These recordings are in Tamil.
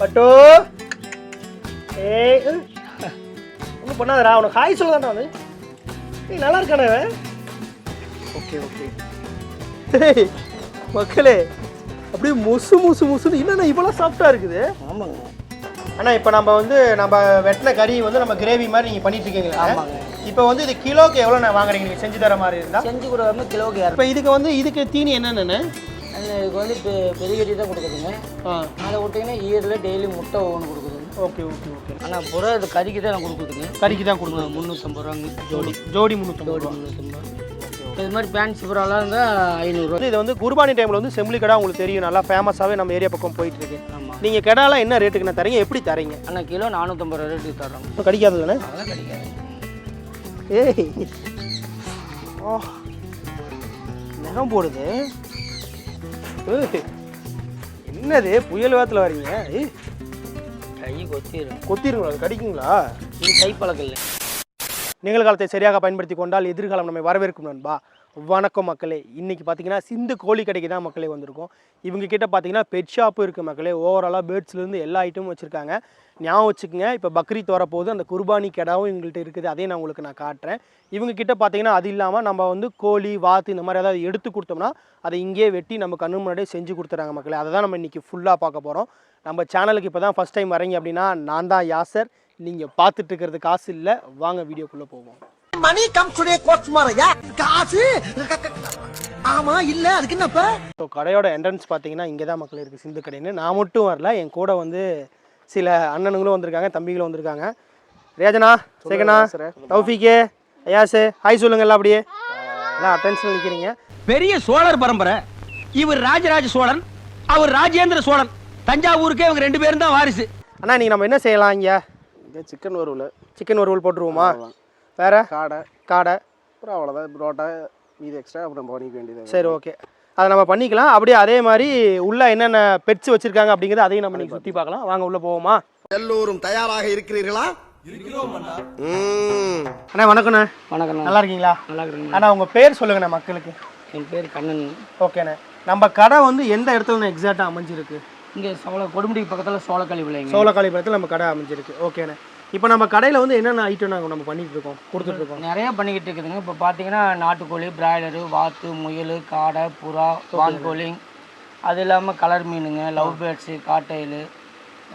பட்டு. ஏய் ஒன்றும் பண்ணாதடா உனக்கு ஹாய் சொல்ல தான்டா வந்து ஏய் நல்லா இருக்கானே ஓகே ஓகே. மக்களே அப்படியே முசு முசு முசுன்னு என்னண்ணா இவ்வளோ சாஃப்டாக இருக்குது? ஆமாங்க. அண்ணா இப்போ நம்ம வந்து நம்ம வெட்டின கறி வந்து நம்ம கிரேவி மாதிரி நீங்கள் பண்ணிட்டு இருக்கீங்களா. இப்போ வந்து இது கிலோக்கு எவ்வளோ நான் வாங்குறீங்க? நீங்கள் செஞ்சு தர மாதிரி இருந்தா? செஞ்சு கொடுக்காம இரநூறு இப்போ இதுக்கு வந்து இதுக்கு தீனி என்னென்னு இதுக்கு வந்து பெ- பெரிய கறி தான் கொடுக்குதுங்க அதை விட்டிங்கன்னா ஈரில் டெய்லி முட்டை ஒவ்வொன்று கொடுக்குதுங்க. Okay okay okay. ஆனால் புறா இது கறிக்கு தான் நான் கொடுக்குதுங்க. கறிக்கு தான் கொடுங்க முந்நூற்றம்பது ரூபாங்க. ஜோடி. ஜோடி முந்நூற்றம்பது ரூபா. முந்நூற்றம்பது ரூபா. இது மாதிரி பேண்ட் புறாலாம் இருந்தால் ஐநூறுரூவா இது வந்து குர்பானி டைமில் வந்து செம்பிளி கடை உங்களுக்கு தெரியும். நல்லா ஃபேமஸாகவே நம்ம ஏரியா பக்கம் போயிட்டு இருக்கு ஆமாம் நீங்கள் கெடாலாம் என்ன ரேட்டுக்கு நான் தரீங்க? எப்படி தரீங்க? ஆனால் கிலோ நானூற்றம்பது ரூபா ரேட்டுக்கு தர்றோம். இப்போ கிடைக்காதுல்லண்ணே அதெல்லாம் கிடைக்காது. ஏய். ஓ. நகம் போடுது. என்னது புயல் வேகத்தில் வரீங்க கை கொத்திடும் கொத்திருங்களா? அது கடிக்குங்களா? இது கை பழக்கம் இல்லை. நிகழ்காலத்தை சரியாக பயன்படுத்தி கொண்டால் எதிர்காலம் நம்மை வரவேற்கும் நண்பா. வணக்கம் மக்களே. இன்றைக்கி பார்த்தீங்கன்னா சிந்து கோழி கடைக்கு தான் மக்களே வந்திருக்கோம். இவங்கக்கிட்ட பார்த்தீங்கன்னா பெட் ஷாப்பும் இருக்குது மக்களே. ஓவராலாக பேர்ட்ஸ்லேருந்து எல்லா ஐட்டமும் வச்சுருக்காங்க. ஞாபகம் வச்சுக்கோங்க இப்போ பக்ரீத் வரப்போகுது. அந்த குர்பானி கெடாவும் எங்கள்கிட்ட இருக்குது. அதையும் நான் உங்களுக்கு நான் காட்டுறேன். இவங்கக்கிட்ட பார்த்தீங்கன்னா அது இல்லாமல் நம்ம வந்து கோழி வாத்து இந்த மாதிரி ஏதாவது எடுத்து கொடுத்தோம்னா அதை இங்கேயே வெட்டி நம்ம கண்ணு முன்னாடியே செஞ்சு கொடுத்துறாங்க மக்களே. அதை தான் நம்ம இன்றைக்கி ஃபுல்லாக பார்க்க போகிறோம் நம்ம சேனலுக்கு இப்போ தான் ஃபஸ்ட் டைம் வரீங்க அப்படின்னா நான் தான் யாசர். நீங்கள் பார்த்துட்டு இருக்கிறது காசு இல்லை. வாங்க வீடியோக்குள்ளே போவோம். மணி கம் டுடே கோட்ஸ் மாரையா காசு? ஆமா இல்ல அதுக்கு என்னப்ப ஸோ கடையோட என்ட்ரன்ஸ் பார்த்தீங்கன்னா இங்கே தான் மக்கள் இருக்குது சிந்து கடைன்னு. நான் மட்டும் வரல என் கூட வந்து சில அண்ணனுங்களும் வந்திருக்காங்க தம்பிகளும் வந்திருக்காங்க. ரேஜனா சேகனா தௌஃபிகே ஐயாசு ஹாய் சொல்லுங்க எல்லாம் அப்படியே. எல்லாம் அட்டென்ஷன் நிற்கிறீங்க பெரிய சோழர் பரம்பரை. இவர் ராஜராஜ சோழன் அவர் ராஜேந்திர சோழன். தஞ்சாவூருக்கே இவங்க ரெண்டு பேரும் தான் வாரிசு. அண்ணா நீங்கள் நம்ம என்ன செய்யலாம் இங்கே? இதே சிக்கன் வறுவல். சிக்கன் வறுவல் போட்டுருவோமா? வேற? காடை. காடை. அப்புறம் அவ்வளோதான் புரோட்டா மீதி எக்ஸ்ட்ரா அப்புறம் பண்ணிக்க வேண்டியது சரி ஓகே அதை நம்ம பண்ணிக்கலாம். அப்படியே அதே மாதிரி உள்ள என்னென்ன பெட்ஸ் வச்சுருக்காங்க அப்படிங்கிறத அதையும் நம்ம இன்னைக்கு சுற்றி பார்க்கலாம். வாங்க உள்ளே போவோமா? எல்லோரும் தயாராக இருக்கிறீர்களா? அண்ணா வணக்கண்ணே வணக்கம் நல்லா இருக்கீங்களா? நல்லா இருக்குங்க அண்ணா உங்கள் பேர் சொல்லுங்கண்ணே மக்களுக்கு. என் பேர் கண்ணன். ஓகேண்ணே. நம்ம கடை வந்து எந்த இடத்துல எக்ஸாக்டாக அமைஞ்சிருக்கு? இங்கே சோள கொடுமுடி பக்கத்தில் சோளக்களி விளையுங்க சோழக்காளிபுரத்தில் நம்ம கடை அமைஞ்சிருக்கு. ஓகேண்ணே. இப்போ நம்ம கடையில் வந்து என்னென்ன ஐட்டம் நாங்கள் நம்ம பண்ணிட்டு இருக்கோம் கொடுத்துட்டு இருக்கோம் நிறைய பண்ணிக்கிட்டு இருக்குதுங்க. இப்போ பார்த்தீங்கன்னா நாட்டுக்கோழி பிராய்லரு வாத்து முயல் காடை புறா வான்கோழி. அது இல்லாமல் கலர் மீனுங்க லவ் பேர்ட்ஸு காட்டையில்.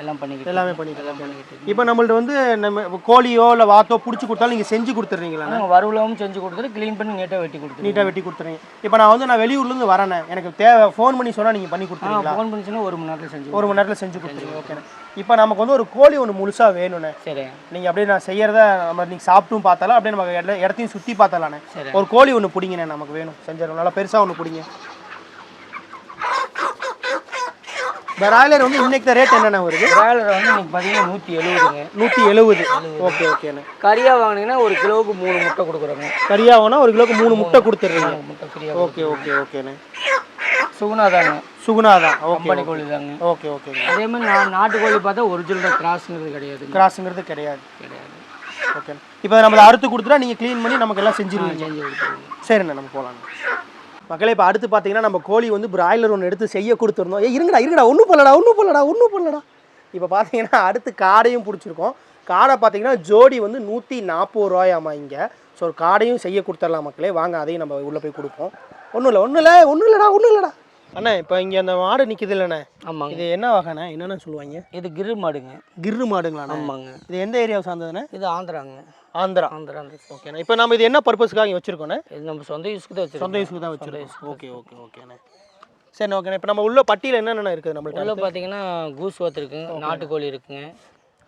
எல்லாம் பண்ணிக்கிட்டு எல்லாமே பண்ணிட்டு இருக்கோம். இப்போ நம்மள்ட்ட வந்து நம்ம கோழியோ இல்லை வாத்தோ பிடிச்சி கொடுத்தாலும் நீங்கள் செஞ்சு கொடுத்துட்றீங்களா நாங்கள் வறுவலவும் செஞ்சு கொடுத்துட்டு க்ளீன் பண்ணி நீட்டாக வெட்டி கொடுத்துருவோம் நீட்டாக வெட்டி கொடுத்துறீங்க இப்போ நான் வந்து நான் வெளியூர்லேருந்து வரேனே எனக்கு தேவை ஃபோன் பண்ணி சொன்னால் நீங்கள் பண்ணி கொடுத்துருவீங்களா ஃபோன் பண்ணிச்சுன்னா ஒரு மணி நேரத்தில் செஞ்சு ஒரு மணி நேரத்தில் செஞ்சு கொடுத்துருவீங்க ஓகேண்ணே. இப்போ நமக்கு வந்து ஒரு கோழி ஒன்று முழுசாக வேணுண்ணே சரி. நீங்கள் அப்படியே நான் செய்யறத நம்ம நீங்கள் சாப்பிட்டும் பார்த்தாலும் அப்படியே நம்ம இடத்த- இடத்தையும் சுற்றி பார்த்தலாண்ணே. ஒரு கோழி ஒன்று பிடிங்கண்ணே நமக்கு வேணும். செஞ்சிடணும் நல்லா பெருசாக ஒன்று பிடிங்க. பிராய்லர் வந்து இன்னைக்கு ரேட் என்னென்ன வருது? பிராய்லர் வந்து இன்னைக்கு பார்த்தீங்கன்னா நூற்றி எழுபதுங்க நூற்றி எழுபது ஓகே ஓகேண்ணே. கறியாக வாங்கினீங்கன்னா ஒரு கிலோவுக்கு மூணு முட்டை கொடுக்குறோங்க. கறியாகனா ஒரு கிலோக்கு மூணு முட்டை கொடுத்துட்றீங்க. முட்டை ஃப்ரீயாக ஓகே ஓகே ஓகேண்ணே. சுகுணா தாங்க சுகுணா தான் ஓகே கம்பெனி கோழி தாங்க ஓகே ஓகேங்க அதே மாதிரி நான் நாட்டுக்கோழி பார்த்தா ஒரிஜினல் கிராஸ்ங்கிறது கிடையாது. கிராஸுங்கிறது கிடையாது. கிடையாது. ஓகே இப்போ நம்மளை அறுத்து கொடுத்துட்டா நீங்கள் க்ளீன் பண்ணி நமக்கு எல்லாம் செஞ்சிருவீங்க. சரிண்ணே நம்ம போகலாம் மக்களே இப்போ அடுத்து பார்த்தீங்கன்னா நம்ம கோழி வந்து பிராய்லர் ஒன்று எடுத்து செய்ய கொடுத்துருந்தோம். ஏ இருங்கடா இருங்கடா ஒன்றும் பண்ணலடா ஒன்றும் பண்ணலடா ஒன்றும் பண்ணலடா. இப்போ பார்த்தீங்கன்னா அடுத்து காடையும் பிடிச்சிருக்கோம். காடை பார்த்தீங்கன்னா ஜோடி வந்து நூற்றி நாற்பது ரூபாயாமா இங்கே. ஸோ ஒரு காடையும் செய்ய கொடுத்துடலாம் மக்களே. வாங்க அதையும் நம்ம உள்ளே போய் கொடுப்போம். ஒன்றும் இல்லை ஒன்றும் இல்லை ஒன்றும் இல்லைடா ஒன்றும் இல்லைடா. அண்ணா இப்போ இங்கே அந்த மாடு நிற்கிது இல்லைண்ணே? ஆமாங்க. இது என்ன வகைண்ணே? என்னென்ன சொல்லுவாங்க? இது கிரு மாடுங்க. கிர்ரு மாடுங்களாண்ணா? ஆமாங்க. இது எந்த ஏரியாவை சார்ந்ததுண்ணே? இது ஆந்திராங்க. ஆந்திரா. ஆந்திரா ஓகேண்ணா இப்போ நம்ம இது என்ன பர்பஸ்க்காக வச்சுருக்கோண்ணே இது நம்ம சொந்த யூஸ்க்கு தான் சொந்த வச்சிருக்கோம். யூஸ்க்கு தான் வச்சிருக்கோம் ஓகே ஓகே ஓகேண்ணே சரி ஓகேண்ணே இப்போ நம்ம உள்ள பட்டியில் என்னென்ன இருக்குது நம்மள்ட்ட உள்ள பார்த்தீங்கன்னா கூஸ் வாத்து இருக்குங்க. நாட்டுக்கோழி இருக்குங்க.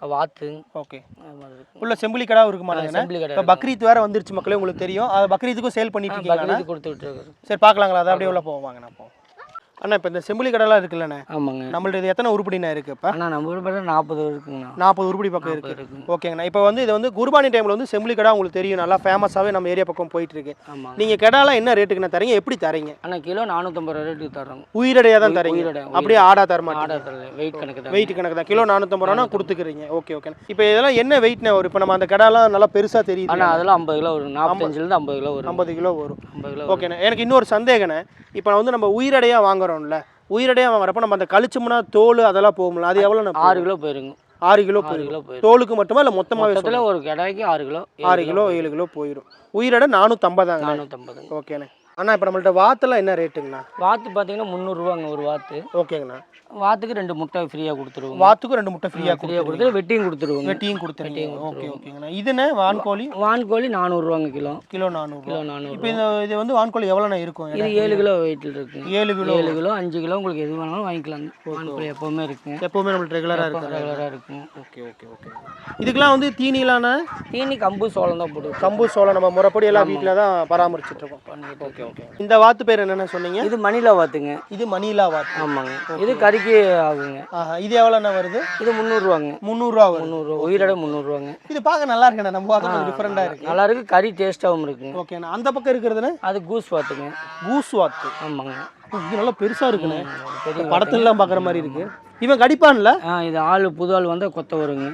வாத்து. ஓகே இருக்குங்க உள்ள செம்பிளி கடை இருக்கு மாட்டேங்கண்ணே செம்பிளி கடை இப்போ பக்ரீத் வேற வந்துருச்சு மக்களே உங்களுக்கு தெரியும். அது பக்ரீத்துக்கும் சேல் பண்ணிட்டு இருக்கீங்களா பக்ரீத்து கொடுத்து விட்டுருக்கு சரி பார்க்கலாங்களா அதை அப்படியே உள்ள போவோம். வாங்க நான் போவோம். அண்ணா இப்போ இந்த செம்பிளி கடைலாம் இருக்குல்லண்ணே. ஆமாங்க. நம்மள்ட்ட இது எத்தனை உருப்படிண்ணா இருக்குது இப்போ? அண்ணா நம்ம பார்த்தா நாற்பது இருக்குங்கண்ணா. நாற்பது உருப்படி பக்கம் இருக்குது. ஓகேங்கண்ணா. இப்போ வந்து இது வந்து குர்பானி டைமில் வந்து செம்பிளி கடை உங்களுக்கு தெரியும். நல்லா ஃபேமஸாகவே நம்ம ஏரியா பக்கம் போயிட்டு இருக்கு. ஆமாங்க. நீங்கள் கடாலாம் என்ன ரேட்டுக்குண்ணா தரீங்க? எப்படி தரீங்க? அண்ணா கிலோ நானூற்றம்பது ரூபா ரேட்டுக்கு தர்றோங்க. உயிரடையாக தான் தரீங்க. அப்படியே ஆடா தர மாட்டீங்க. ஆர்டர் தரல. வெயிட் கணக்கு தான். வெயிட் கணக்கு தான். கிலோ நானூற்றம்பது ரூபா கொடுத்துக்கிறீங்க. ஓகே ஓகே இப்போ இதெல்லாம் என்ன வெயிட்ண்ணே வரும்? இப்போ நம்ம அந்த கடாலாம் நல்லா பெருசாக தெரியுது. அண்ணா அதெல்லாம் ஐம்பது கிலோ வரும். நாற்பத்தஞ்சிலேருந்து ஐம்பது கிலோ வரும். ஐம்பது கிலோ வரும். ஐம்பது கிலோ ஓகேண்ணே எனக்கு இன்னொரு சந்தேகண்ணே இப்போ வந்து நம்ம உயிரடையாக வாங்குறோம்ல. உயிரடையாக வரப்போ நம்ம அந்த கழிச்சோம்னா தோல் அதெல்லாம் போகும்ல. அது எவ்வளோ ஆறு கிலோ போயிருங்க. ஆறு கிலோ ஆறு கிலோ போயிடும் தோலுக்கு மட்டுமா இல்லை மொத்தத்தில் ஒரு கடாய்க்கு ஆறு கிலோ ஆறு கிலோ ஏழு கிலோ போயிடும் உயிரடை நானூற்றம்பதாங்க நானூற்றம்பதுங்க ஓகேண்ணே அண்ணா இப்போ நம்மள்ட்ட வாத்தெல்லாம் என்ன ரேட்டுங்கண்ணா? வாத்து பார்த்தீங்கன்னா முந்நூறுரூவாங்க ஒரு வாத்து. ஓகேங்கண்ணா. வாத்துக்கு ரெண்டு முட்டை ஃப்ரீயாக கொடுத்துருவோம் வாத்துக்கும் ரெண்டு முட்டை ஃப்ரீயாக ஃப்ரீயாக கொடுத்து வெட்டியும் கொடுத்துருவோங்க. வெட்டியும் கொடுத்துருங்க ஓகே ஓகேங்கண்ணா. இதுண்ணே வான்கோழி வான்கோழி நானூறுரூவாங்க கிலோ. கிலோ நானூறுரூவா கிலோ நானூறு இப்போ இந்த இது வந்து வான்கோழி எவ்வளோண்ணா இருக்கும்? இது ஏழு கிலோ வெயிட்டில் இருக்குங்க. ஏழு கிலோ. ஏழு கிலோ அஞ்சு கிலோ உங்களுக்கு எது வேணாலும் வாங்கிக்கலாம் வான்கோழி எப்போவுமே இருக்குங்க. எப்போவுமே நம்மளுக்கு ரெகுலராக இருக்கு ரெகுலராக இருக்குங்க. Okay okay okay. இதுக்கெல்லாம் வந்து தீனிலான தீனி கம்பு சோளம் தான் போட்டு கம்பு சோளம் நம்ம முறைப்படி எல்லாம் வீட்டில் தான் பராமரிச்சுட்டு இருக்கோம். ஓகே ஓகே இந்த வாத்து பேர் என்னென்ன சொன்னீங்க? இது மணிலா வாத்துங்க. இது மணிலா வாத்து. ஆமாங்க. இது கறிக்கு ஆகுங்க. ஆஹா இது எவ்வளோண்ணா வருது? இது முந்நூறுரூவாங்க முந்நூறுரூவா வருது. முந்நூறுரூவா உயிரோட முந்நூறுரூவாங்க இது பார்க்க நல்லா இருக்குண்ணே. நம்ம வாத்து கொஞ்சம் டிஃப்ரெண்டாக இருக்கு. நல்லா இருக்கு. கறி டேஸ்ட்டாகவும் இருக்குங்க. ஓகேண்ணா அந்த பக்கம் இருக்கிறதுண்ணே அது கூஸ் வாத்துங்க. கூஸ் வாத்து. ஆமாங்க. இது நல்லா பெருசாக இருக்குண்ணே. படத்துலலாம் பார்க்குற மாதிரி இருக்கு. இவன் கடிப்பான்ல? இது ஆள் புது ஆள் வந்தால் கொத்த வருங்க.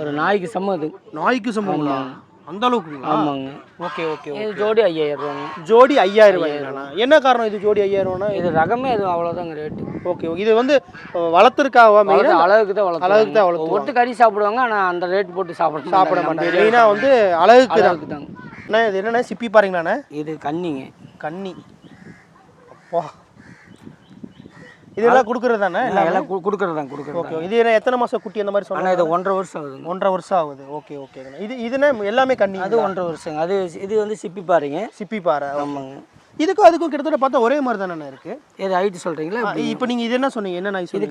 ஒரு நாய்க்கு சமம் அது. நாய்க்கு சம்பவங்களா அந்த அளவுக்குங்களா ஆமாங்க. ஓகே ஓகே இது ஜோடி ஐயாயிரம் ரூபாங்க ஜோடி ஐயாயிரம். ரூபாய்ங்கண்ணா என்ன காரணம் இது ஜோடி ஐயாயிரம் ரூபானா இது ரகமே அது அவ்வளோதாங்க ரேட்டு ஓகே இது வந்து வளர்த்துருக்காவா மெயினாக அளவுக்கு தான் வளர்த்து அளவுக்கு தான் வளர்த்துவாங்க. ஒவ்வொரு கறி சாப்பிடுவாங்க ஆனால் அந்த ரேட் போட்டு சாப்பிட சாப்பிட மாட்டாங்க. மெயினாக வந்து அழகுக்கு தான். தாங்க. அண்ணா இது என்னண்ணே? சிப்பி பாருங்களாண்ணே இது கன்னிங்க. கன்னி. அப்பா. இதெல்லாம் கொடுக்குறது தானே எல்லாம்? கொடுக்குறது தான் கொடுக்குறது ஓகே இது என்ன எத்தனை மாதம் குட்டி அந்த மாதிரி ஆனால் சொன்னா இது ஒன்றரை வருஷம் ஆகுதுங்க. ஒன்றரை வருஷம் ஆகுது. ஓகே ஓகேங்கண்ணா இது இதுனா எல்லாமே கன்னி அது ஒன்றரை வருஷங்க. அது இது வந்து சிப்பி பாருங்க சிப்பி பாறை ஆமாங்க. இதுக்கும் அதுக்கும் கிட்டத்தட்ட பார்த்தா ஒரே மாதிரி தானே இருக்கு? இது ஹைட்டு சொல்கிறீங்களா இப்போ நீங்கள் இது என்ன சொன்னீங்க? என்ன நாய் இது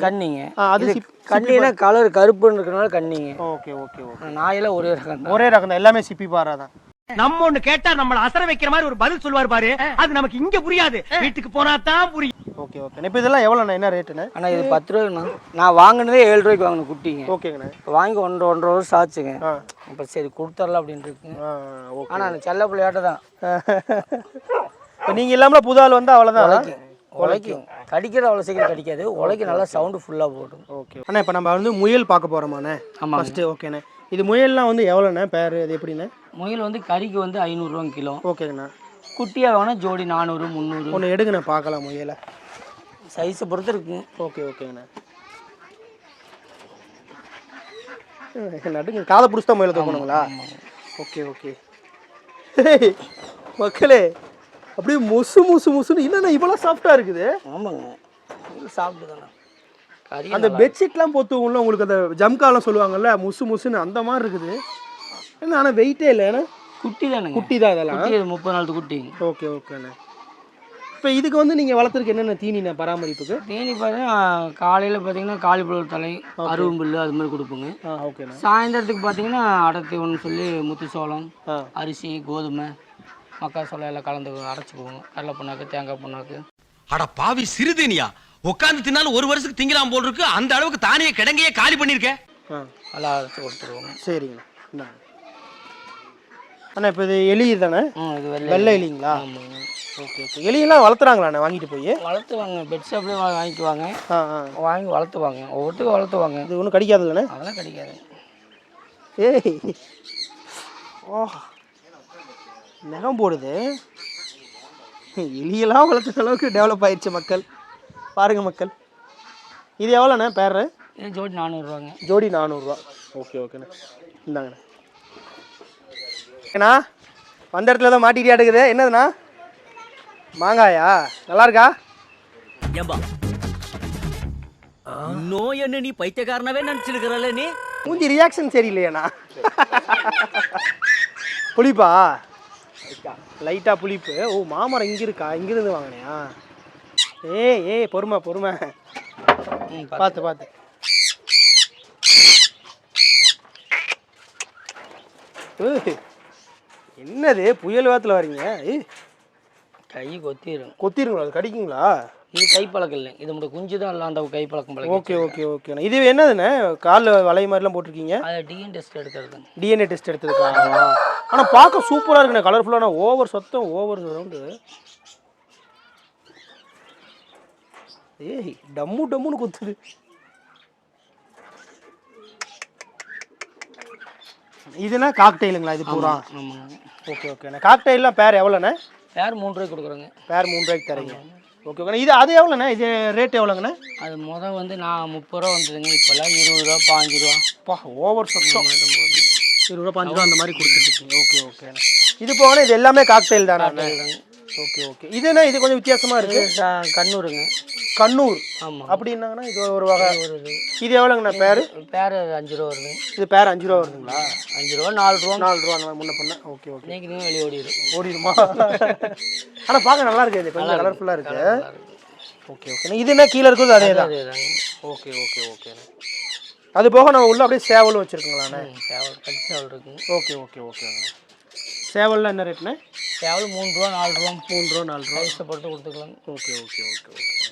ஆ, அது கண்ணினா கலர் கருப்புன்னு இருக்கிறனால கன்னிங்க ஓகே ஓகே ஓகே. நாயெல்லாம் ஒரே ரகம் ஒரே ரகம் தான் எல்லாமே சிப்பி பாறை தான். நம்ம ஒண்ணு கேட்டா நம்மள அசர வைக்கிற மாதிரி ஒரு பதில் சொல்லுவார் பாரு. அது நமக்கு இங்க புரியாது. வீட்டுக்கு போனா தான் புரியும். Okay okay. இப்போ இதெல்லாம் எவ்வளோண்ணா? என்ன ரேட்டுண்ணே ஆனால் இது பத்து ரூபாய்ண்ணா நான் வாங்கினதே ஏழு ரூபாய்க்கு வாங்கின குட்டிங்க. ஓகேங்கண்ணே. வாங்கி ஒன்றரை ஒன்றரை வருஷம் ஆச்சுங்க. இப்போ சரி கொடுத்துடலாம் அப்படின்னு இருக்குங்க ஓகே. ஆனால் அந்த செல்ல பிள்ளையாட்ட தான். இப்போ நீங்கள் இல்லாமல் புது ஆள் வந்து அவ்வளோதான் உழைக்கும். கடிக்கிறது அவ்வளோ சீக்கிரம் கடிக்காது. உழைக்கு நல்லா சவுண்டு ஃபுல்லாக போடும். ஓகே. அண்ணா இப்போ நம்ம வந்து முயல் பார்க்க போகிறோமாண்ணே ஆமாங்க. ஃபஸ்ட்டு ஓகேண்ணே. இது முயல்லாம் வந்து எவ்வளோண்ணே? பேர் அது எப்படிண்ணே? முயல் வந்து கறிக்கு வந்து ஐநூறுரூவாங்க கிலோ. ஓகேங்கண்ணா. குட்டியாக வேணால் ஜோடி நானூறு முந்நூறு. ஒன்று எடுங்கண்ணே பார்க்கலாம் முயலை. சைஸை பொறுத்து இருக்குங்க ஓகே ஓகேங்கண்ணா. நடுங்க காதை பிடிச்சி முயலை தூக்கணுங்களா? Okay okay. மக்களே அப்படியே முசு முசு முசுன்னு என்னண்ணா இவ்வளோ சாஃப்டாக இருக்குது? ஆமாங்க. சாப்பிட்டு தானே. கறி அந்த பெட்ஷீட்லாம் போத்துவோம்ல உங்களுக்கு அந்த ஜம்காலாம் சொல்லுவாங்கல்ல முசு முசுன்னு அந்த மாதிரி இருக்குது. என்ன ஆனால் வெயிட்டே இல்லை ஏன்னா குட்டி தானுங்க. குட்டி தான் இதெல்லாம். குட்டி இது முப்பது நாள் குட்டிங்க ஓகே ஓகேண்ணே இப்போ இதுக்கு வந்து நீங்கள் வளர்த்துருக்கு என்னென்ன தீனிண்ணே பராமரிப்புக்கு? தேனி பார்த்தீங்கன்னா காலையில் பார்த்தீங்கன்னா காலிஃப்ளவர் தலை அருவம்புல் அது மாதிரி கொடுப்போங்க. ஓகேண்ணே சாயந்தரத்துக்கு பார்த்தீங்கன்னா அடர்த்தி ஒன்று சொல்லி முத்து சோளம் அரிசி கோதுமை மக்காசோளம் எல்லாம் கலந்து அரைச்சிக்குவோங்க கடலை புண்ணாக்கு தேங்காய் புண்ணாக்கு. அட பாவி சிறுதேனியா? உட்கார்ந்து தின்னாலும் ஒரு வருஷத்துக்கு திங்கலாம் போல் இருக்கு. அந்த அளவுக்கு தானிய கிடங்கையே காலி பண்ணிருக்க. ஆ. எல்லாம் அரைச்சி கொடுத்துருவோங்க. இந்தாங்க அண்ணா இப்போ இது எலி தானே? இது வெள்ளை வெள்ளை எலிங்களா? ஆமாங்க. Okay okay. எலியெல்லாம் வளர்த்துறாங்களாண்ணே வாங்கிட்டு போய்? வளர்த்துவாங்க. பெட் ஷாப்லேயே வாங்கிக்குவாங்க. ஆ ஆ. வாங்கி வளர்த்துவாங்க. ஒவ்வொருத்துக்கும் வளர்த்துவாங்க. இது ஒன்றும் கடிக்காதுல்லண்ணே அதெல்லாம் கிடைக்காது. ஏய். ஓ. நகம் போடுது. எலியெல்லாம் வளர்த்துற அளவுக்கு டெவலப் ஆயிடுச்சு மக்கள். பாருங்க மக்கள். இது எவ்வளோண்ணே பேர்? இது ஜோடி நானூறுரூவாங்க ஜோடி நானூறுரூவா ஓகே ஓகேண்ணே. இந்தாங்கண்ணே. ஏண்ணா வந்த இடத்துல தான் மாட்டிட்டியா எடுக்குது. என்னதுண்ணா? மாங்காயா? நல்லா இருக்கா ஏம்பா. இன்னும் என்ன நீ பைத்தியக்காரனவே நினைச்சிருக்கிறல்ல நீ? மூஞ்சி ரியாக்ஷன் சரியில்லையாண்ணா. புளிப்பா? லைட்டாக புளிப்பு. ஓ மாமரம் இங்கே இருக்கா? இங்கிருந்து வாங்கினியா? ஏய் ஏய் பொறுமை பொறுமை. பார்த்து பார்த்து ஏய், என்னது புயல் வாரத்தில் வரீங்க? கை கொத்திடும் கொத்திருங்களா? அது கடிக்குங்களா? இது கை பழக்கம் இல்லை. இது மட்டும் குஞ்சு தான் இல்லை அந்த கை பழக்கம் பழக்கம் ஓகே ஓகே. ஓகேண்ணா இது என்னதுண்ணே? காலில் வலை மாதிரிலாம் போட்டிருக்கீங்க? அதை டிஎன் டெஸ்ட் எடுக்கிறதுங்க. டிஎன்ஏ டெஸ்ட் எடுத்ததுக்கா ஆனால் பார்க்க சூப்பராக இருக்குண்ணே கலர்ஃபுல்லான ஓவர் சத்தம் ஓவர் சவுண்டு ஏய் டம்மு டம்முன்னு குத்துது. இதுனா காக்டெயிலுங்களா இது பூரா? ஓகே ஓகேண்ணே காக்டெயிலாம் பேர் எவ்வளோண்ணே? யார் மூணு ரூபாய்க்கு கொடுக்குறோங்க. பேர் மூணு ரூபாய்க்கு தரீங்க. ஓகே ஓகே இது அது எவ்வளோண்ணே? இது ரேட் எவ்வளோங்கண்ணே? அது முத வந்து நான் முப்பது ரூபா வந்ததுங்க இப்போல்லாம் இருபது ரூபா பாஞ்சு ரூபா. பா ஓவர் சொச்சம். இருபது ரூபா பாஞ்சு ரூபா அந்த மாதிரி கொடுத்துருக்கீங்க ஓகே ஓகே இது போகணும் இது எல்லாமே காக்டெயில் தானே ஓகே ஓகே இது என்ன? இது கொஞ்சம் வித்தியாசமா இருக்கு. ச- கண்ணூருங்க. கண்ணூர். ஆமாம் அப்படின்னாங்கன்னா இது ஒரு வகை. வருது இது. எவ்வளோங்கண்ணா பேர்? பேர் அஞ்சு ரூபா வருது. இது பேர் அஞ்சு ரூபா வருதுங்களா? அஞ்சு ரூபா நாலு ரூபா. நாலு ரூபா முன்ன பண்ண ஓகே ஓகே. இன்னைக்கு வெளியே ஓடிடும் ஓடிடுமா ஆனால் பார்க்க நல்லா இருக்கு. இது கொஞ்சம் கலர்ஃபுல்லாக இருக்கு. Okay okay. இது என்ன கீழே இருக்குது அதே தான். ஓகே ஓகே ஓகேண்ணே அது போக நம்ம உள்ள அப்படியே சேவலும் வச்சுருக்கங்களாண்ணே சேவல் கட்டி சேவல் இருக்குங்க ஓகே ஓகே ஓகேங்க சேவல்லாம் என்ன ரேட்ண்ணே சேவல் மூணு ரூபா நாலு ரூபா. மூணு ரூபா நாலு ரூபா. பைசா போட்டு கொடுத்துக்கலாம். Okay okay okay okay.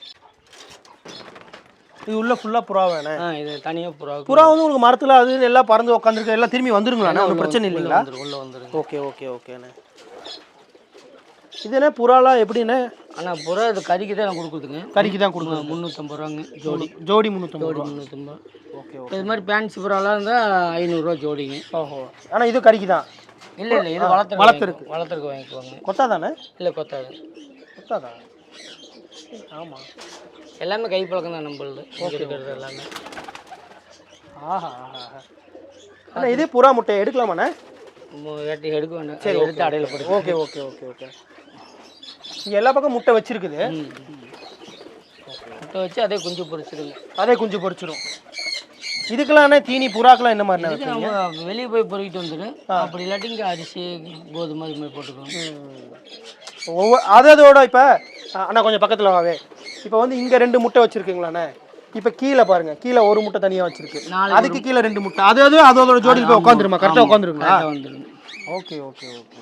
இது உள்ள ஃபுல்லாக புறா வேணே. இது தனியாக புறா புறா வந்து உங்களுக்கு மரத்தில் அது எல்லாம் பறந்து உட்காந்துருக்கு எல்லாம் திரும்பி வந்துருங்களாண்ணே? ஒன்றும் பிரச்சனை இல்லைங்களா? உள்ளே வந்துருங்க. ஓகே ஓகே ஓகேண்ணே. இது என்ன புறாலாம் எப்படிண்ணே? ஆனால் புறா இது கறிக்கு தான் நான் கொடுக்குதுங்க கறிக்கு தான் கொடுக்கணும் முந்நூற்றம்பது ரூபாங்க ஜோடி. ஜோடி முந்நூற்றம்பது ஜோடி முந்நூற்றம்பது ஓகே இது மாதிரி பேன்சி புறாலாம் இருந்தால் ஐநூறுரூவா ஜோடிங்க. ஓஹோ. ஆனால் இது கறிக்கு தான். இல்லை இல்லை இது வளர்த்துருக்கு. வளர்த்துருக்கு. வளர்த்துருக்கு வாங்கிக்குவாங்க கொத்தா தானே இல்லை கொத்தாது. கொத்தா தான் ஆமாம் எல்லாமே கைப்பழக்கம் தான் நம்மளுது. இருக்கிறது எல்லாமே. ஆஹா ஆஹா இதே புறா முட்டை எடுக்கலாமாண்ணே? எடுக்க வேண்டாம். சரி எடுத்து அடையில போட்டு ஓகே ஓகே ஓகே ஓகே இங்கே எல்லா பக்கம் முட்டை வச்சிருக்குது. முட்டை வச்சு அதே குஞ்சு பொரிச்சிருங்க. அதே குஞ்சு பொரிச்சிடும் இதுக்கெல்லாம் தீனி புறாக்கெல்லாம் என்ன மாதிரி நம்ம வெளியே போய் பொறுக்கிட்டு வந்துடும் அப்படி இல்லாட்டி இங்கே அரிசி கோதுமை இது மாதிரி போட்டுக்கணும் ஒவ்வொரு அது அதோட இப்போ அண்ணா கொஞ்சம் பக்கத்தில் வாவே. இப்போ வந்து இங்கே ரெண்டு முட்டை வச்சுருக்கீங்களாண்ணே? இப்போ கீழே பாருங்க. கீழே ஒரு முட்டை தனியாக வச்சிருக்கு. அதுக்கு கீழே ரெண்டு முட்டை. அது அது அதோட ஜோடி போய் உட்காந்துருமா கரெக்டாக உட்காந்துருங்களா ஓகே ஓகே ஓகே.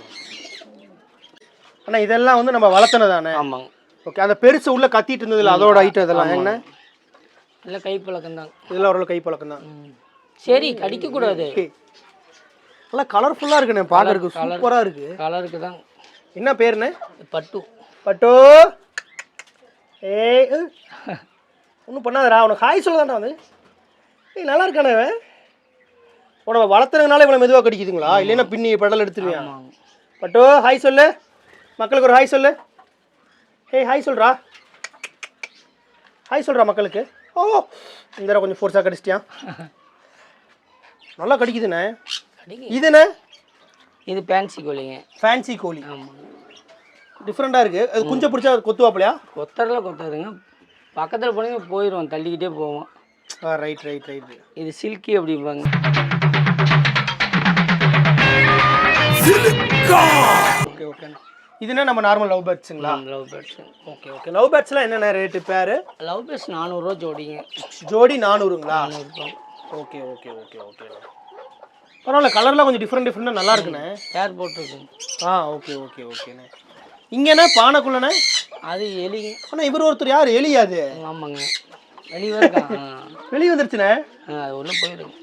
அண்ணா இதெல்லாம் வந்து நம்ம வளர்த்தனதானே ஆமாங்க ஓகே அந்த பெருசு உள்ள கத்திட்டு இருந்ததுல அதோட ஐட்டம் இதெல்லாம் என்ன? இல்லை கைப்பழக்கம் தான் இதெல்லாம் ஓரளவு கை பழக்கம் தான் சரி கடிக்கக்கூடாது. நல்லா கலர்ஃபுல்லாக இருக்குண்ணே பார்க்கறதுக்கு சூப்பராக இருக்கு. கலருக்கு தான். என்ன பேருண்ணே? பட்டு. பட்டோ? ஏய் ஒன்றும் பண்ணாதடா உனக்கு ஹாய் சொல்ல தான்டா வந்து. ஏய் நல்லா இருக்கானே இவன். உனக்கு வளர்த்துறதுனால இவ்வளோ மெதுவாக கடிக்குதுங்களா? இல்லைன்னா பின்னி பெடல் எடுத்துருவியா? ஆமாங்க பட்டோ ஹாய் சொல்லு. மக்களுக்கு ஒரு ஹாய் சொல்லு. ஏய் ஹாய் சொல்றா. ஹாய் சொல்றா மக்களுக்கு. ஓ இந்த தடவை கொஞ்சம் ஃபோர்ஸாக கடிச்சிட்டியா? நல்லா கடிக்குதுண்ணே. இதுண்ணே இது பேன்சி கோழிங்க. ஃபேன்சி கோழி. ஆமாங்க டிஃப்ரெண்ட்டாக இருக்குது அது குஞ்சை பிடிச்சா அது கொத்துவாப்பிலையா? கொத்தரில் கொத்தாதுங்க. பக்கத்தில் போனீங்க போயிடுவோம் தள்ளிக்கிட்டே போவோம். ஆ ரைட் ரைட் ரைட் இது சில்கி அப்படிம்பாங்க. ஓகே ஓகே இதுனா நம்ம normal love பேர்ட்ஸுங்களா love birds okay okay love பேர்ட்ஸ்லாம் என்னென்ன ரேட்டு பேர்? லவ் பேர்ட்ஸ் நானூறுரூவா ஜோடிங்க. ஜோடி நானூறுங்களா? நானூறுரூவா ஓகே ஓகே ஓகே ஓகே பரவாயில்ல கலர்லாம் கொஞ்சம் டிஃப்ரெண்ட் டிஃப்ரெண்ட்டாக நல்லா இருக்குண்ணே. பேர் போட்டிருக்குங்க. ஆ ஓகே ஓகே ஓகேண்ணே இங்கேண்ணே பானைக்குள்ளண்ணே அது எலிங்க ஆனால் இவர் ஒருத்தர் யார்? எலியா அது. ஆமாங்க. வெளியே வெளியே வந்துருச்சுண்ணே. அது ஒன்றும் போயிடும்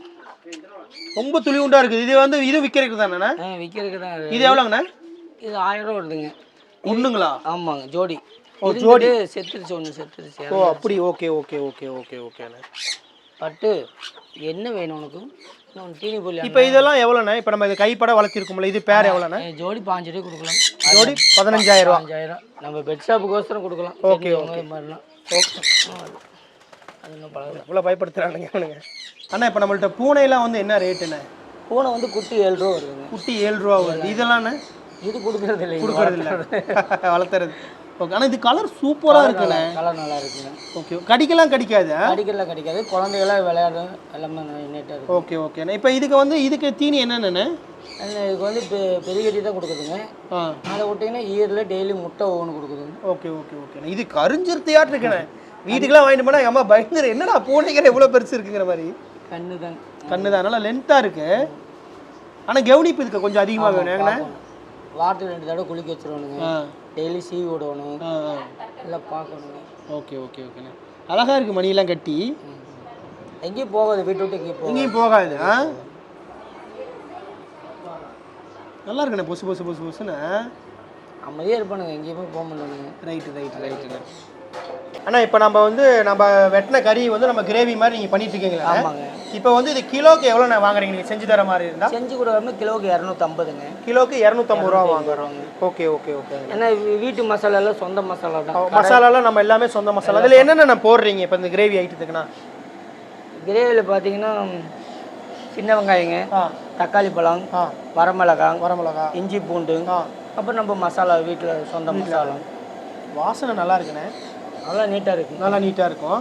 ரொம்ப துளிவுண்டா இருக்குது. இது வந்து இது விற்கிறதுக்கு தானேண்ணே? விற்கிறதுக்கு தான். இது எவ்வளோங்கண்ணே? இது ஆயிரம் ரூபா வருதுங்க. ஒன்றுங்களா ஆமாங்க ஜோடி. ஓ, ஜோடி. செத்துருச்சு ஒன்று செத்துருச்சு. ஓ அப்படி. ஓகே ஓகே ஓகே ஓகே ஓகேண்ணே. பட்டு என்ன வேணும் உனக்கு? தீனி இப்போ இதெல்லாம் எவ்வளோண்ணே? இப்போ நம்ம இது கைப்பட வளர்த்திருக்கோம்ல இது பேர் எவ்வளோண்ணே? ஜோடி பாஞ்சு ரூபாய் கொடுக்கலாம். ஜோடி பதினஞ்சாயிரம் ரூபா. அஞ்சாயிரம் நம்ம பெட் ஷாப்புக்கோசரம் கொடுக்கலாம். ஓகே, இது மாதிரிலாம். இவ்வளோ பயப்படுத்துறானுங்க இவனுங்க. அண்ணா இப்போ நம்மள்ட்ட பூனையெல்லாம் வந்து என்ன ரேட்டுண்ணே பூனை வந்து குட்டி ஏழு ரூபா வருதுங்க. குட்டி ஏழு ரூபா வருது. இதெல்லாம்ண்ணே இது கொடுக்கறது இல்லைங்க. கொடுக்கறது இல்லை. வளர்த்துறது. ஓகே ஆனால் இது கலர் சூப்பராக இருக்குண்ணே. கலர் நல்லா இருக்குங்க ஓகே கடிக்கலாம் கடிக்காது அடிக்கலாம் கிடைக்காது. குழந்தைகளாம் விளையாடும் எல்லாமே நீட்டாக இருக்கும் ஓகே ஓகேண்ணே இப்போ இதுக்கு வந்து இதுக்கு தீனி என்னென்னண்ணே? இதுக்கு வந்து பெ- பெரிய கட்டி தான் கொடுக்குதுங்க. அதை விட்டிங்கன்னா ஈரில் டெய்லி முட்டை ஒவ்வொன்று கொடுக்குதுங்க. ஓகே ஓகே ஓகேண்ணே இது கருஞ்சிருத்தையாட்டு இருக்குண்ணே. வீட்டுக்கெல்லாம் வாங்கிட்டு போனால் அம்மா பயங்கர என்னடா பூனைக்கிற எவ்வளோ பெருசு இருக்குங்கிற மாதிரி? கண்ணு தான் கண்ணு தான் நல்லா லென்த்தாக இருக்கு. ஆனால் கவனிப்பு இதுக்கு கொஞ்சம் அதிகமாக வேணும். ஏங்கண்ணே வாரத்துக்கு ரெண்டு தடவை குளிக்க வச்சிருவானுங்க. டெய்லி சீவி விடணும். எல்லாம் பார்க்கணுங்க ஓகே ஓகே ஓகேண்ணே அழகா இருக்கு மணியெல்லாம் கட்டி. எங்கேயும் போகாது வீட்டு விட்டு எங்கேயும் போகாது எங்கேயும் போகாது. ஆ? நல்லா இருக்குண்ணே பொசு பொசு பொசு பொசுன்னு அமைதியாக இருப்பானுங்க எங்கேயுமே போக மாட்டானுங்க. ரைட்டு ரைட்டு ரைட்டுண்ணே அண்ணா இப்போ நம்ம வந்து நம்ம வெட்டின கறி வந்து நம்ம கிரேவி மாதிரி நீங்கள் பண்ணிட்டு இருக்கீங்களா ஆமாங்க. இப்போ வந்து இது கிலோக்கு எவ்வளோ நான் வாங்குறீங்க? நீங்கள் செஞ்சு தர மாதிரி இருந்தால் செஞ்சு கொடுக்காம கிலோவுக்கு இரநூத்தம்பதுங்க. கிலோக்கு இரநூத்தம்பது ரூபா வாங்குறோம். Okay okay okay. ஏன்னா வீட்டு மசாலா எல்லாம் சொந்த மசாலா தான். மசாலாலாம் நம்ம எல்லாமே சொந்த மசாலா. அதில் என்னென்ன போடுறீங்க இப்போ இந்த கிரேவி ஐட்டத்துக்குண்ணா கிரேவியில் பார்த்தீங்கன்னா சின்ன வெங்காயங்க தக்காளி பழம் ஆ. வரமிளகாய் வரமிளகா. இஞ்சி பூண்டு அப்புறம் நம்ம மசாலா வீட்டில் சொந்த மசாலா. வாசனை நல்லா இருக்குண்ணே. நல்லா நீட்டாக இருக்கு. நல்லா நீட்டாக இருக்கும்.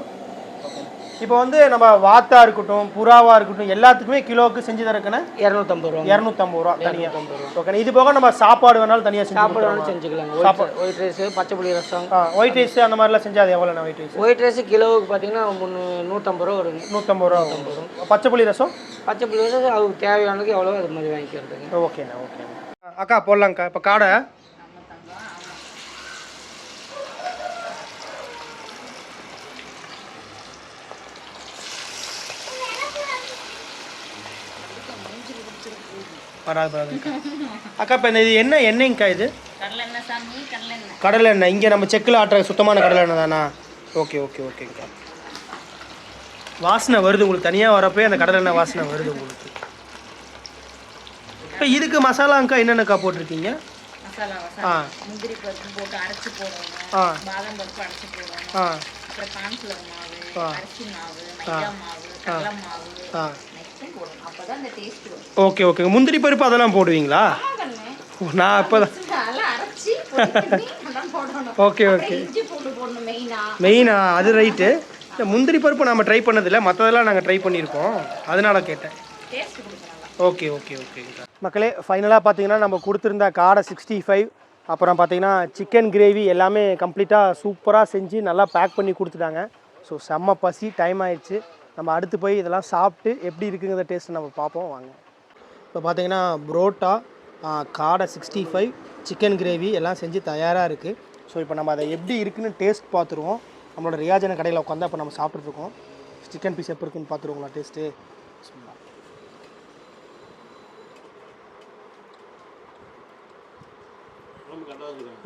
இப்போ வந்து நம்ம வாத்தா இருக்கட்டும் புறாவா இருக்கட்டும் எல்லாத்துக்குமே கிலோவுக்கு செஞ்சு தரக்குண்ணே இரநூத்தம்பது ரூபா இரநூத்தம்பது ரூபா. தனியாக ஓகே இது போக நம்ம சாப்பாடு வேணாலும் தனியாக சாப்பாடு. வேணாலும் செஞ்சுக்கலாங்க. ஒயிட் ஒயிட் ரைஸு பச்சை புளி ரசம். ஒயிட் ரைஸ் அந்த மாதிரிலாம் செஞ்சா அது எவ்வளோண்ணா ஒயிட் ரைஸ் ஒயிட் ரைஸு கிலோவுக்கு பார்த்தீங்கன்னா நூற்றம்பது ரூபா வருங்க. நூற்றம்பது ரூபா வரும். பச்சை புளி ரசம்? பச்சை புளி ரசம் அதுக்கு தேவையானதுக்கு எவ்வளோ அது மாதிரி வாங்கிக்கிறதுங்க. ஓகேண்ணா ஓகேண்ணா. அக்கா போடலாங்க்கா இப்போ காடை? வராது வராதுக்கா அக்கா இப்போ இந்த இது என்ன எண்ணெய்ங்கக்கா இது? கடலை எண்ணெய் இங்கே நம்ம செக்கில் ஆட்டுற சுத்தமான கடலை எண்ணெய் தானா? ஓகே ஓகே ஓகேங்கக்கா வாசனை வருது உங்களுக்கு. தனியாக வரப்போ அந்த கடலை எண்ணெய் வாசனை வருது உங்களுக்கு. இப்போ இதுக்கு மசாலாங்க்கா என்னென்னக்கா போட்டிருக்கீங்க? ஆ. முந்திரி பருப்பு போட்டு அரைச்சி ஆ. பாதாம் பருப்பு அரைச்சி போடணும். ஆ. அப்புறம் கார்ன்ஃப்ளவர் மாவு ஆ. அரிசி மாவு மைதா மாவு கடலை மாவு. அந்த டேஸ்ட் வரும். ஓகே ஓகே முந்திரி பருப்பு அதெல்லாம் போடுவீங்களா? நான் இப்போ தான் ஓகே ஓகே மெயினா அது ரைட்டு இந்த முந்திரி பருப்பு நம்ம ட்ரை பண்ணதில்லை. மற்றதெல்லாம் நாங்கள் ட்ரை பண்ணியிருக்கோம். அதனால கேட்டேன். ஓகே ஓகே ஓகே மக்களே ஃபைனலாக பார்த்தீங்கன்னா நம்ம கொடுத்துருந்த காடை சிக்ஸ்டி ஃபைவ் அப்புறம் பார்த்தீங்கன்னா சிக்கன் கிரேவி எல்லாமே கம்ப்ளீட்டாக சூப்பராக செஞ்சு நல்லா பேக் பண்ணி கொடுத்துட்டாங்க. ஸோ செம்ம பசி டைம் ஆயிடுச்சு. நம்ம அடுத்து போய் இதெல்லாம் சாப்பிட்டு எப்படி இருக்குங்கிற டேஸ்ட் நம்ம பார்ப்போம் வாங்க. இப்போ பார்த்தீங்கன்னா புரோட்டா காடை சிக்ஸ்டி ஃபைவ் சிக்கன் கிரேவி எல்லாம் செஞ்சு தயாராக இருக்குது ஸோ இப்போ நம்ம அதை எப்படி இருக்குன்னு டேஸ்ட் பார்த்துருவோம். நம்மளோட ரியாஜன கடையில் உட்காந்து இப்போ நம்ம சாப்பிட்ருக்கோம் சிக்கன் பீஸ் எப்படி இருக்குன்னு பார்த்துருவோங்களா டேஸ்ட்டு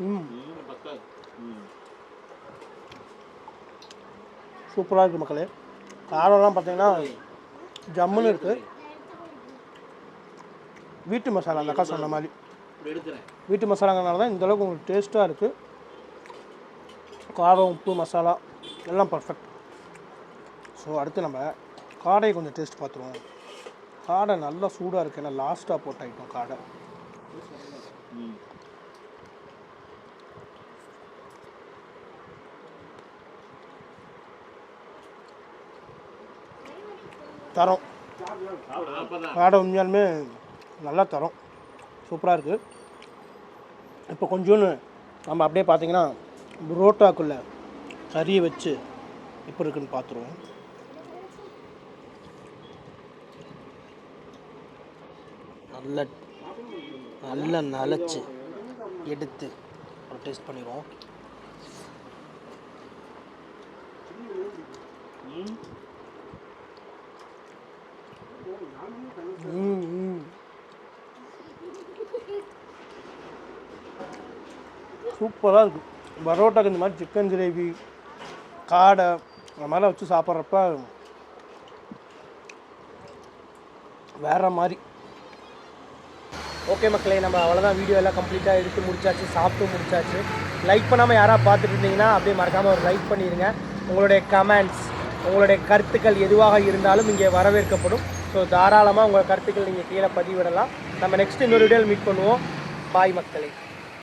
ம். சூப்பராக இருக்குது மக்களே. காரம்லாம் பார்த்தீங்கன்னா ஜம்முன்னு இருக்குது வீட்டு மசாலா அந்த அக்கா சொன்ன மாதிரி. வீட்டு மசாலாங்கிறனால தான் இந்த அளவுக்கு உங்களுக்கு டேஸ்ட்டாக இருக்குது காரம் உப்பு மசாலா எல்லாம் பர்ஃபெக்ட் ஸோ அடுத்து நம்ம காடையை கொஞ்சம் டேஸ்ட் பார்த்துருவோம். காடை நல்லா சூடாக இருக்குது ஏன்னா லாஸ்ட்டாக போட்ட ஐட்டம் காடை. தரம். காடை உண்மையாலுமே நல்லா தரம். சூப்பராக இருக்குது இப்போ கொஞ்சோன்னு நம்ம அப்படியே பார்த்தீங்கன்னா புரோட்டாக்குள்ளே கறியை வச்சு எப்படி இருக்குன்னு பார்த்துருவோம் நல்ல நல்ல நலச்சு எடுத்து ஒரு டேஸ்ட் பண்ணிடுவோம். சூப்பராக இருக்கும் பரோட்டாக்கு இந்த மாதிரி சிக்கன் கிரேவி காடை அந்த மாதிரிலாம் வச்சு சாப்பிட்றப்ப வேற மாதிரி. ஓகே மக்களே நம்ம அவ்வளோதான் வீடியோ எல்லாம் கம்ப்ளீட்டாக எடுத்து முடிச்சாச்சு சாப்பிட்டு முடிச்சாச்சு. லைக் பண்ணாமல் யாராவது பார்த்துட்டு இருந்தீங்கன்னா அப்படியே மறக்காமல் ஒரு லைக் பண்ணிடுங்க உங்களுடைய கமெண்ட்ஸ் உங்களுடைய கருத்துக்கள் எதுவாக இருந்தாலும் இங்கே வரவேற்கப்படும். ஸோ தாராளமாக உங்கள் கருத்துக்கள் நீங்கள் கீழே பதிவிடலாம். நம்ம நெக்ஸ்ட் இன்னொரு வீடியோவில் மீட் பண்ணுவோம். பாய் மக்களே.